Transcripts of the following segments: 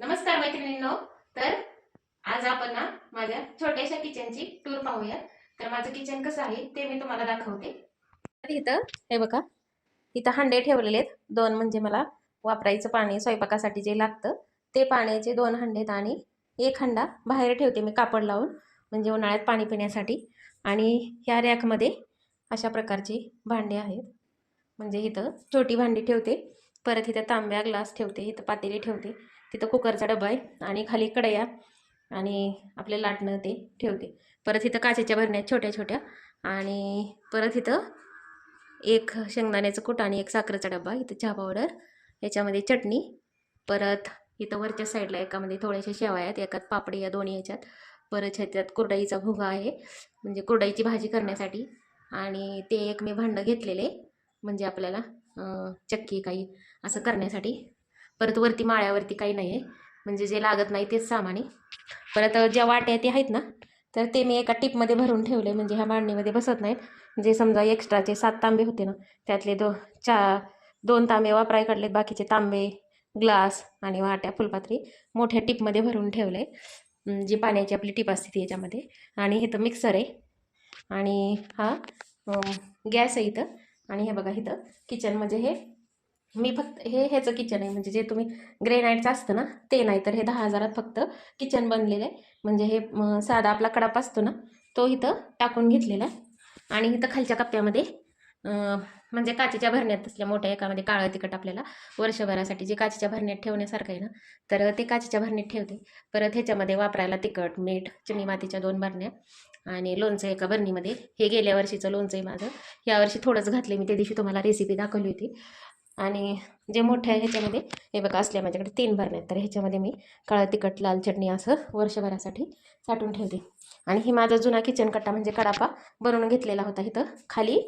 नमस्कार मैत्रिणींनो. तर आज आपण ना माझ्या छोट्याशा किचनची टूर पाहूया. तर माझं किचन कसं आहे ते मी तुम्हाला दाखवते. तर इथं हे बघा इथं हांडे ठेवलेले आहेत. दोन म्हणजे मला वापरायचं पाणी स्वयंपाकासाठी जे लागतं ते पाण्याचे दोन हांडे आहेत आणि एक हंडा बाहेर ठेवते मी कापड लावून म्हणजे उन्हाळ्यात पाणी पिण्यासाठी. आणि ह्या रॅकमध्ये अशा प्रकारची भांडे आहेत. म्हणजे इथं छोटी भांडी ठेवते. परत इथं तांब्या ग्लास ठेवते इथं पातेली ठेवते. तिथं कुकरचा डबा आहे आणि खाली कढया आणि आपले लाटणं ते ठेवते. परत इथं काचेच्या भरण्यात छोट्या छोट्या आणि परत इथं एक शेंगदाण्याचं कूट आणि एक साखरेचा डबा इथं चहा पावडर याच्यामध्ये चटणी परत इथं वरच्या साईडला एकामध्ये थोड्याशा शेवाया आहेत एकात पापडी या दोन्ही ह्याच्यात परत ह्याच्यात कुरडाईचा भुगा आहे म्हणजे कुरडाईची भाजी करण्यासाठी आणि ते एक मी भांडं घेतलेले म्हणजे आपल्याला चक्की काही असं करण्यासाठी परत वरती माळ्यावरती काही नाही आहे म्हणजे जे लागत नाही तेच सामान. आहे परत ज्या वाट्या ते आहेत ना तर ते मी एका टिपमध्ये भरून ठेवले. म्हणजे ह्या मांडणीमध्ये बसत नाहीत. जे समजा एक्स्ट्राचे सात तांबे होते ना त्यातले दो चा दोन तांबे वापराय काढले बाकीचे तांबे ग्लास आणि वाट्या फुलपात्री मोठ्या टिपमध्ये भरून ठेवले. जी पाण्याची आपली टिप असते ती याच्यामध्ये. आणि इथं मिक्सर आहे. आणि हा गॅस आहे इथं. आणि हे बघा इथं किचन म्हणजे हे मी फक्त हे ह्याचं किचन आहे. म्हणजे जे तुम्ही ग्रेनाईटचं असतं ना ते नाही तर हे दहा हजारात फक्त किचन बनलेलं आहे. म्हणजे हे साधा आपला कडाप असतो ना तो इथं टाकून घेतलेला आहे. आणि इथं खालच्या कप्प्यामध्ये म्हणजे काचेच्या भरण्यात असल्या मोठ्या एकामध्ये काळं तिखट आपल्याला वर्षभरासाठी जे काचेच्या भरण्यात ठेवण्यासारखं आहे ना तर ते काचेच्या भरण्यात ठेवते. परत ह्याच्यामध्ये वापरायला तिखट मीठ चिनी मातीच्या दोन भरण्या आणि लोणचं एका भरणीमध्ये. हे गेल्या वर्षीचं लोणचं आहे माझं. यावर्षी थोडंच घातले मी त्या दिवशी तुम्हाला रेसिपी दाखवली होती. आणि जे मोठ्या ह्याच्यामध्ये हे बघा असल्या माझ्याकडे तीन भरण्यात तर ह्याच्यामध्ये मी काळं तिखट लाल चटणी असं वर्षभरासाठी साठवून ठेवते. आणि ही माझा जुना किचन कट्टा म्हणजे कडापा बनवून घेतलेला होता इथं. खाली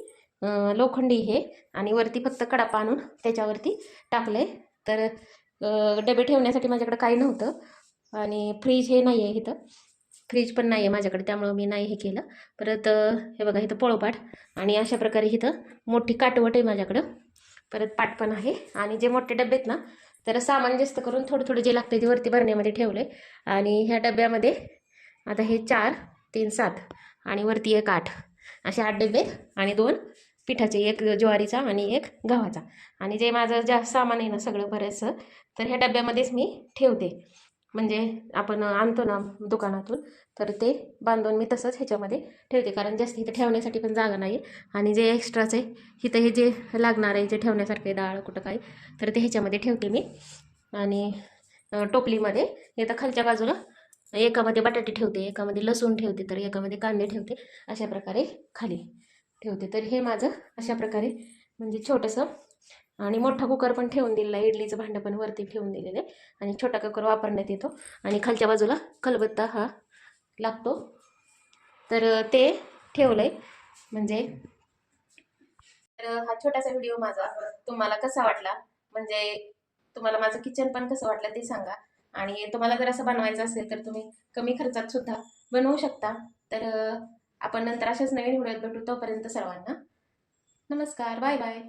लोखंडी हे आणि वरती फक्त कडापा आणून त्याच्यावरती टाकले तर डबे ठेवण्यासाठी माझ्याकडे काही नव्हतं. आणि फ्रीज हे नाही आहे इथं. फ्रीज पण नाही आहे माझ्याकडे त्यामुळं मी नाही हे केलं. परत हे बघा इथं पोळोपाठ आणि अशा प्रकारे इथं मोठी काटवट आहे माझ्याकडं. परत पाट पण आहे. आणि जे मोठे डबे आहेत ना तर सामान जास्त करून थोडं थोडं जे लागते ते वरती भरण्यामध्ये ठेवले आणि ह्या डब्यामध्ये आता हे चार तीन सात आणि वरती एक आठ असे आठ डबे आणि दोन पिठाचे एक ज्वारीचा आणि एक गव्हाचा. आणि जे माझं ज्या सामान आहे ना सगळं बरेचसं तर ह्या डब्यामध्येच मी ठेवते. म्हणजे आपण आणतो ना दुकानातून तर ते बांधून मी तसंच ह्याच्यामध्ये ठेवते. कारण जास्त इथं ठेवण्यासाठी पण जागा नाही आणि जे एक्स्ट्राचं आहे इथं हे जे लागणार आहे जे ठेवण्यासारखे डाळ कुठं काय तर ते ह्याच्यामध्ये ठेवते मी. आणि टोपलीमध्ये इथं खालच्या बाजूला एकामध्ये बटाटे ठेवते एकामध्ये लसूण ठेवते तर एकामध्ये कांदे ठेवते. अशा प्रकारे खाली ठेवते. तर हे माझं अशा प्रकारे म्हणजे छोटंसं आणि मोठा कुकर पण ठेवून दिलेला आहे. इडलीचं भांडं पण वरती ठेवून दिलेलं आहे. आणि छोटा कुकर वापरण्यात येतो. आणि खालच्या बाजूला खलबत्ता हा लागतो. तर ते ठेवलं आहे म्हणजे तर हा छोटासा व्हिडिओ माझा. तुम्हाला कसा वाटला? म्हणजे तुम्हाला माझं किचन पण कसं वाटलं ते सांगा. आणि तुम्हाला जर असं बनवायचं असेल तर तुम्ही कमी खर्चात सुद्धा बनवू शकता. तर आपण नंतर अशाच नवीन व्हिडिओत भेटू तोपर्यंत सर्वांना नमस्कार. Bye bye.